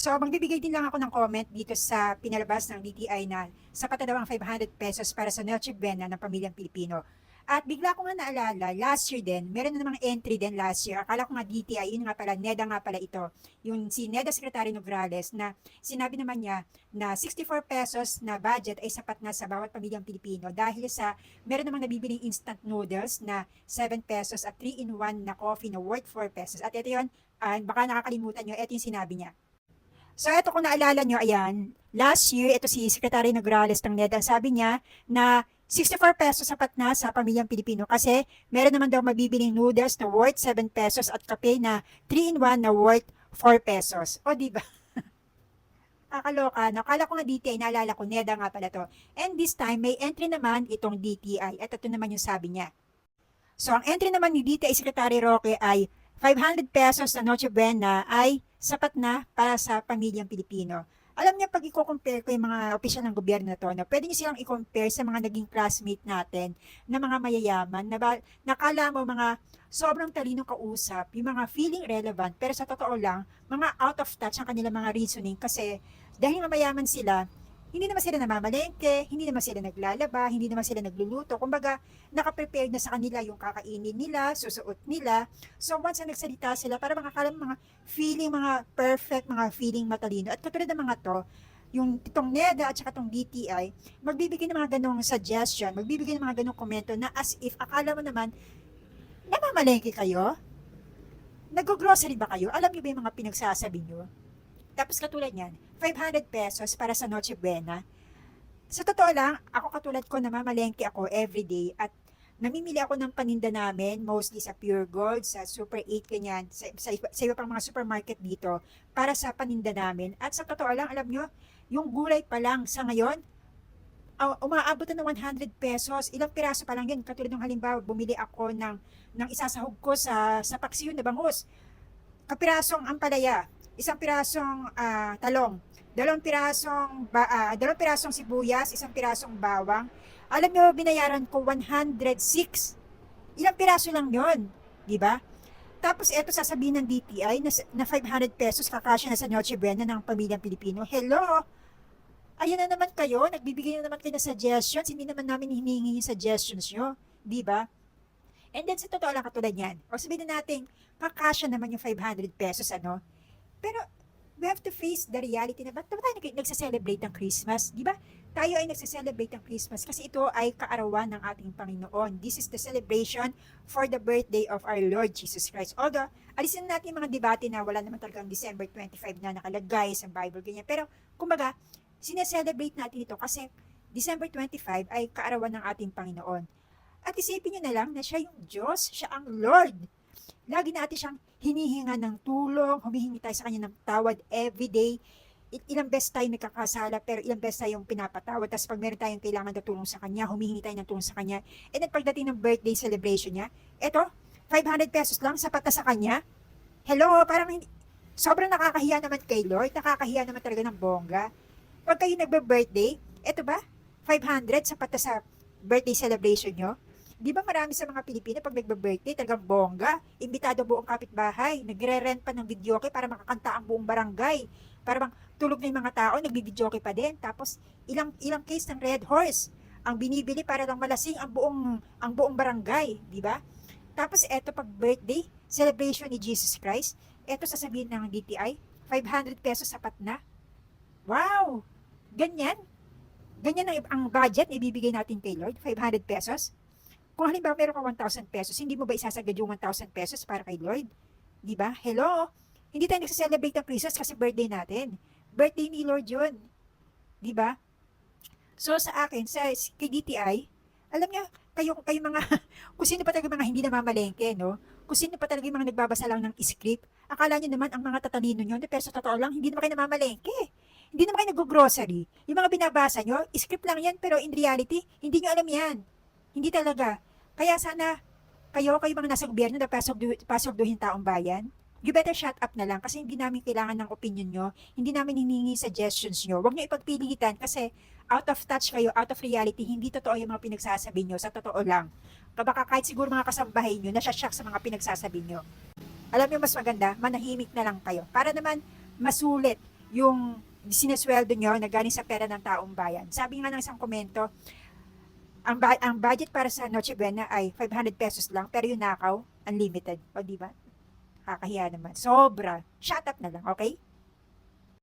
So, magbibigay din lang ako ng comment dito sa pinalabas ng DTI na sapat na daw ang 500 pesos para sa Noche Buena ng pamilyang Pilipino. At bigla ko nga naalala, last year din, meron na namang entry din last year. Akala ko nga DTI, yun nga pala, NEDA nga pala ito. Yung si NEDA Secretary Nograles na sinabi naman niya na 64 pesos na budget ay sapat na sa bawat pamilyang Pilipino dahil sa meron namang nabibiling instant noodles na 7 pesos at 3-in-1 na coffee na worth 4 pesos. At ito yun, ah, baka nakakalimutan nyo, ito yung sinabi niya. So ito kung naalala nyo, ayan, last year, ito si Secretary Nograles ng NEDA, sabi niya na 64 pesos sapat na sa pamilyang Pilipino kasi meron naman daw mabibiling noodles na worth 7 pesos at kape na 3-in-1 na worth 4 pesos. O di ba? Kakaloka, no? Kala ko nga DTI, naalala ko, NEDA nga pala to. And this time, may entry naman itong DTI. At ito naman yung sabi niya. So, ang entry naman ni DTI Secretary Roque ay 500 pesos na Noche Buena ay sapat na para sa pamilyang Pilipino. Alam niya, pag i-compare ko yung mga opisyal ng gobyerno na to, no, pwede niyo silang i-compare sa mga naging classmate natin na mga mayayaman, na ba, nakala mo mga sobrang talino kausap, yung mga feeling relevant, pero sa totoo lang, mga out of touch ang kanilang mga reasoning kasi dahil nga mayaman sila, hindi naman sila namamalengke, hindi naman sila naglalaba, hindi naman sila nagluluto. Kumbaga, nakaprepared na sa kanila yung kakainin nila, susuot nila. So, once na nagsalita sila, para makakalam mga feeling, mga perfect, mga feeling matalino. At katulad ng mga to, yung itong NEDA at saka itong DTI, magbibigay ng mga ganong suggestion, magbibigay ng mga ganong komento na as if akala mo naman, namamalengke kayo? Nag-grocery ba kayo? Alam niyo ba yung mga pinagsasabi niyo? Tapos katulad niyan, 500 pesos para sa Noche Buena. Sa totoo lang, ako katulad ko namamalengke ako everyday at namimili ako ng paninda namin, mostly sa Pure Gold, sa Super 8, ganyan, sa, sa, sa iba pang mga supermarket dito, para sa paninda namin. At sa totoo lang, alam nyo, yung gulay pa lang sa ngayon, uh, umaabot na ng 100 pesos. Ilang piraso pa lang yan. Katulad ng halimbawa, bumili ako ng, ng isasahog ko sa, sa paksiyon na bangus. Kapirasong ampalaya, isang pirasong ah, talong, dalawang pirasong, ba, ah, dalawang pirasong sibuyas, isang pirasong bawang. Alam nyo, binayaran ko 106. Ilang piraso lang yon, di ba? Tapos eto sasabihin ng DTI na, na 500 pesos kakasya na sa Noche Buena ng pamilyang Pilipino. Hello? Ayan na naman kayo, nagbibigay na naman kayo ng suggestions, hindi naman namin hinihingi yung suggestions nyo, di ba? And then sa totoo lang katulad yan, o sabihin na natin, kakasya naman yung 500 pesos, ano? Pero we have to face the reality na ba't ba tayo nag- nagsa-celebrate ng Christmas? Di ba? Tayo ay nagsa-celebrate ng Christmas kasi ito ay kaarawan ng ating Panginoon. This is the celebration for the birthday of our Lord Jesus Christ. Although, alisin natin mga debate na wala naman talagang December 25 na nakalagay sa Bible, ganyan. Pero, kumbaga, sineselebrate natin ito kasi December 25 ay kaarawan ng ating Panginoon. At isipin nyo na lang na siya yung Diyos, siya ang Lord. Lagi natin siyang hinihinga ng tulong, humihingi tayo sa kanya ng tawad everyday. Ilang beses tayo nagkakasala, pero ilang beses tayong pinapatawad. Tapos pag meron tayong kailangan na tulong sa kanya, humihingi tayo ng tulong sa kanya. And then pagdating ng birthday celebration niya, eto, 500 pesos lang, sapat na sa kanya. Hello, parang hindi, sobrang nakakahiya naman kay Lord, nakakahiya naman talaga ng bongga. Pag kayo nagbe-birthday, eto ba, 500 sapat na sa birthday celebration nyo? Di ba marami sa mga Pilipino pag nagbe-birthday, talagang bongga, imbitado buong kapitbahay, nagre-rent pa ng videoke para makakanta ang buong barangay. Para bang tulog na yung mga tao, nagbibidyoke pa din. Tapos ilang ilang case ng Red Horse ang binibili para lang malasing ang buong ang buong barangay, di ba? Tapos eto pag birthday celebration ni Jesus Christ, eto sasabihin ng DTI, 500 pesos sapat na. Wow! Ganyan? Ganyan ang, ang budget ibibigay natin kay Lord, 500 pesos? Kung halimbawa meron ka 1,000 pesos, hindi mo ba isasagad yung 1,000 pesos para kay Lord? Di ba? Hello? Hindi tayo nagsa-celebrate ng Christmas kasi birthday natin. Birthday ni Lord yun. Di ba? So sa akin, sa kay DTI, alam niya, kayo, kayo mga, kung sino pa talaga mga hindi namamalengke, no? Kung sino pa talaga mga nagbabasa lang ng script, akala niyo naman ang mga tatalino nyo, pero sa totoo lang, hindi naman kayo namamalengke. Hindi naman kayo nag-grocery. Yung mga binabasa nyo, script lang yan, pero in reality, hindi nyo alam yan. Hindi talaga. Kaya sana, kayo, kayo mga nasa gobyerno na pasok, pasokduhin taong bayan, you better shut up na lang kasi hindi namin kailangan ng opinion nyo, hindi namin hiningi suggestions nyo. Huwag nyo ipagpilitan kasi out of touch kayo, out of reality, hindi totoo yung mga pinagsasabi nyo, sa totoo lang. Baka kahit siguro mga kasambahay nyo, nasasyak sa mga pinagsasabi nyo. Alam nyo mas maganda, manahimik na lang kayo. Para naman masulit yung sinesweldo nyo na galing sa pera ng taong bayan. Sabi nga ng isang komento, ang, ba- ang budget para sa Noche Buena ay 500 pesos lang, pero yung nakaw, unlimited. O, di ba? Kakahiya naman. Sobra. Shut up na lang, okay?